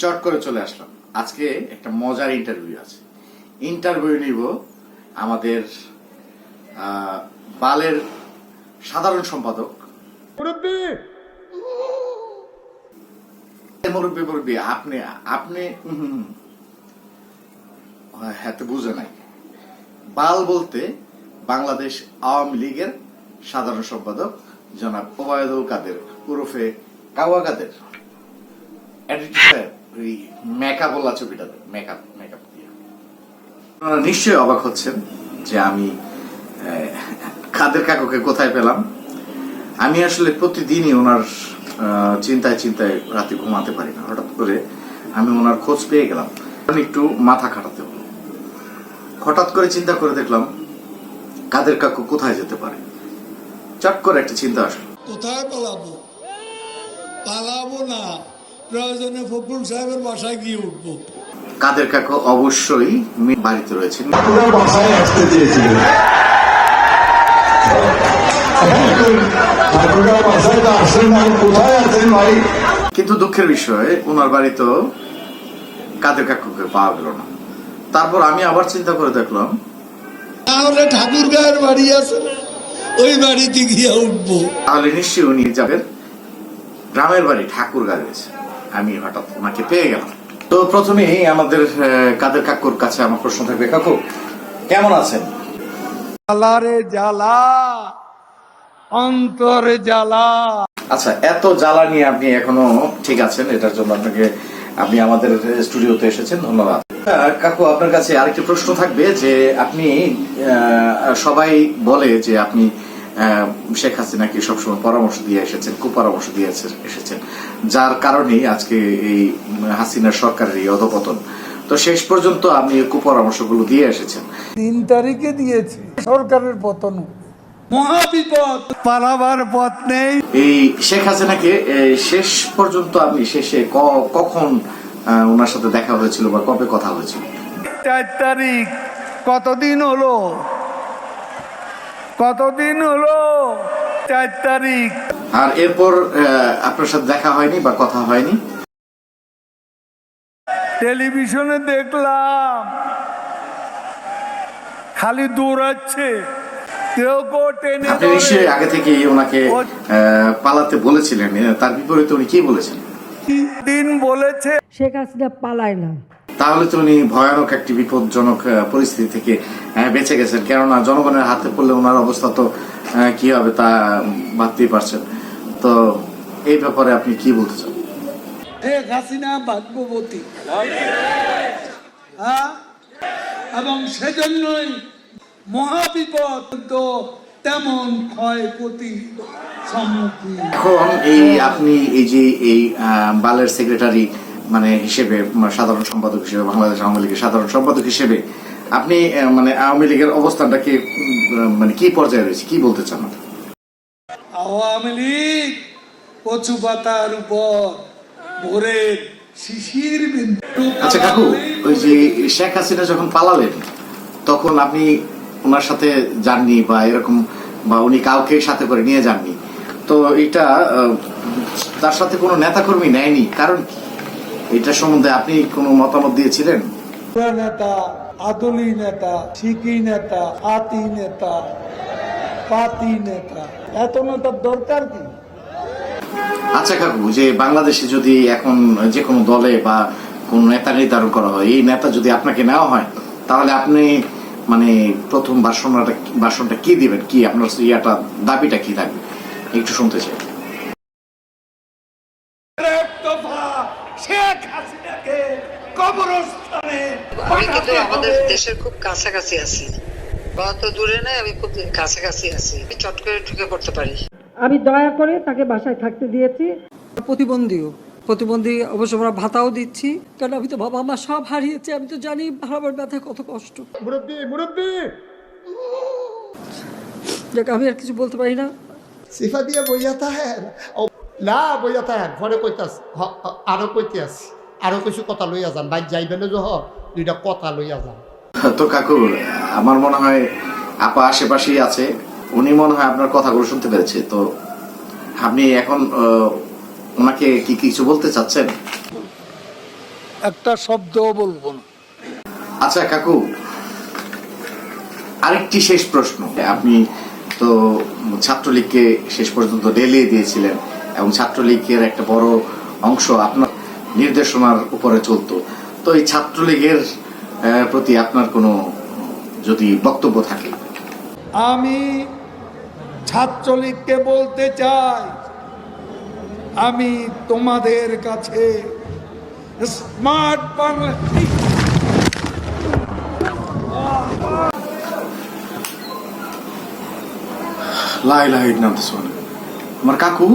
চট করে চলে আসলাম। আজকে একটা মজার ইন্টারভিউ আছে। ইন্টারভিউ নিব আমাদের বালের সাধারণ সম্পাদক। মুরব্বী! মুরব্বী আপনি আপনি। হ্যাঁ তো বুঝে নাই। বাল বলতে বাংলাদেশ আওয়ামী লীগের সাধারণ সম্পাদক জনাব ওবায়দুল কাদের ওরফে কাওয়া কাদের এডিটর সাহেব ওই মেকআপ ওলা ছবিটা মেকআপ মেকআপ দিয়ে। নিশ্চয়ই অবাক হচ্ছেন যে আমি কাদের কাকুকে কোথায় পেলাম। আমি আসলে প্রতিদিনই ওনার চিন্তায় চিন্তায় রাতে ঘুমাতে পারি না। হঠাৎ করে আমি ওনার খোঁজ পেয়ে গেলাম। একটু মাথা খাটাতে হলো। হঠাৎ করে চিন্তা করে দেখলাম, কাদের কাকু কোথায় যেতে পারে। চট করে একটা চিন্তা আসলো। কোথায় পালাবো? পালাবো না। প্রয়োজনে ফখরুল সাহেবের বাসায় গিয়ে উঠবো। কাদের কাকু অবশ্যই বাড়িতে রয়েছেন। বাসায় আসতে চেয়েছিলেন। কিন্তু দুঃখের বিষয় ওনার বাড়িতেও কাদের কাকুকে পাওয়া গেল না। তারপর আমি আবার চিন্তা করে দেখলাম তাহলে ঠাকুর গায়ের বাড়ি আছে ওই বাড়িতে গিয়ে উঠবো। তাহলে নিশ্চয়ই উনি যাবেন। গ্রামের বাড়ি ঠাকুর রয়েছে। আমি হঠাৎ ওনাকে পেয়ে গেলাম। তো প্রথমেই আমাদের কাদের কাকুর কাছে আমার প্রশ্ন থাকবে কাকু কেমন আছেন? জ্বালারে জ্বালা অন্তরে জ্বালা আচ্ছা এত জ্বালা নিয়ে আপনি এখনও ঠিক আছেন? এটার জন্য আপনাকে আপনি আমাদের স্টুডিওতে এসেছেন ধন্যবাদ। কাকু আপনার কাছে আরেকটি প্রশ্ন থাকবে যে আপনি সবাই বলে যে আপনি শেখ হাসিনাকে সবসময় পরামর্শ দিয়ে এসেছেন কুপরামর্শ দিয়ে এসেছেন। যার কারণেই আজকে এই হাসিনার সরকারের এই অধপতন। তো শেষ পর্যন্ত আপনি এই কুপরামর্শগুলো দিয়ে এসেছেন। তিন তারিখে দিয়েছে সরকারের পতন। মহাবিপদ। পালাবার পথ নেই। এই শেখ হাসিনাকে শেষ পর্যন্ত আপনি শেষে ক- কখন আহ, ওনার সাথে দেখা হয়েছিল বা কবে কথা হয়েছিল? চার তারিখ। কতদিন হলো? কতদিন হলো? চার তারিখ। আর এরপর আপনার সাথে দেখা হয়নি বা কথা হয়নি? টেলিভিশনে দেখলাম। খালি দৌড়াচ্ছে। কেউ কেউ টেনে আপনি নিশ্চয়ই আগে থেকে ওনাকে আহ, পালাতে বলেছিলেন। তার বিপরীতে উনি কি বলেছেন? দিন বলেছে। শেখ হাসিনা পালায় না। তাহলে তো উনি ভয়ানক একটি বিপজ্জনক পরিস্থিতি থেকে বেঁচে গেছেন। কেননা জনগণের হাতে পড়লে ওনার অবস্থা তো কি হবে তা ভাবতেই পারছেন। তো এই ব্যাপারে আপনি কি বলতে চান? শেখ হাসিনা ভাগ্যবতী? এবং সেজন্যই মহাবিপদ তো তেমন ক্ষয়ক্ষতি সম্মুখীন। এখন এই আপনি এই যে এই বালের সেক্রেটারি মানে হিসেবে সাধারণ সম্পাদক হিসেবে বাংলাদেশ আওয়ামী লীগের সাধারণ সম্পাদক হিসেবে আপনি মানে আওয়ামী লীগের অবস্থানটাকে উম, মানে কি পর্যায়ে রয়েছে? কি বলতে চান? আওয়ামী লীগ কচু পাতার উপর ভোরের শিশির বিন্দু। আচ্ছা কাকু ওই যে শেখ হাসিনা যখন পালালেন তখন আপনি ওনার সাথে যাননি বা এরকম বা উনি কাউকে সাথে করে নিয়ে যাননি। তো এটা তার সাথে কোনো নেতাকর্মী নেয়নি কারণ কি? এটা সম্বন্ধে আপনি কোনো মতামত দিয়েছিলেন? নেতা আদলি নেতা শিকি নেতা আতি নেতা পাতি নেতা এত নেতার দরকার কি? আচ্ছা কাকু যে বাংলাদেশে যদি এখন যে কোনো দলে বা কোন নেতা নির্ধারণ করা হয় এই নেতা যদি আপনাকে নেওয়া হয় তাহলে আপনি মানে প্রথম ভাষণটা ভাষণটা কি দিবেন? কি আপনার ইয়াটা দাবিটা কি থাকবে একটু শুনতে চাই এক দফা শেখ হাসিনাকে কবরস্থানে আমি কিন্তু আমাদের দেশের খুব কাছাকাছি আছি। অত দূরে নাই আমি খুব কাছাকাছি আছি। আমি চট করে ঢুকে পড়তে পারি। আমি দয়া করে তাকে বাসায় থাকতে দিয়েছি। প্রতিবন্ধীও। প্রতিবন্ধী অবশ্য আমরা ভাতাও দিচ্ছি। কারণ আমি তো বাবা মা সব হারিয়েছি আমি তো জানি হারাবার ব্যথা কত কষ্ট। মুরব্বী মুরব্বী! যাক আমি আর কিছু বলতে পারি না। সিফা দিয়ে বইয়া তাহেন ও না বইয়া তাহেন ঘরে কইতাস হ- হ- আরও কইতে আছি আরও কিছু কথা লইয়া যান বাইর যাইবেন যহ দুইটা কথা লইয়া যান। তো কাকু আমার মনে হয় আপা আশেপাশেই আছে। উনি মনে হয় আপনার কথাগুলো শুনতে পেরেছে। তো আপনি এখন ওনাকে কি কিছু বলতে চাচ্ছেন? একটা শব্দও বলব না। আচ্ছা কাকু আরেকটি শেষ প্রশ্ন। আপনি তো ছাত্রলীগকে শেষ পর্যন্ত ডেলিয়ে দিয়েছিলেন এবং ছাত্রলীগের একটা বড় অংশ আপনার নির্দেশনার উপরে চলতো। তো এই ছাত্রলীগের প্রতি আপনার কোনো যদি বক্তব্য থাকে? আমি ছাত্রলীগকে বলতে চাই আমি তোমাদের কাছে স্মার্ট বাংলা লাই লাই নাম আমার কাকু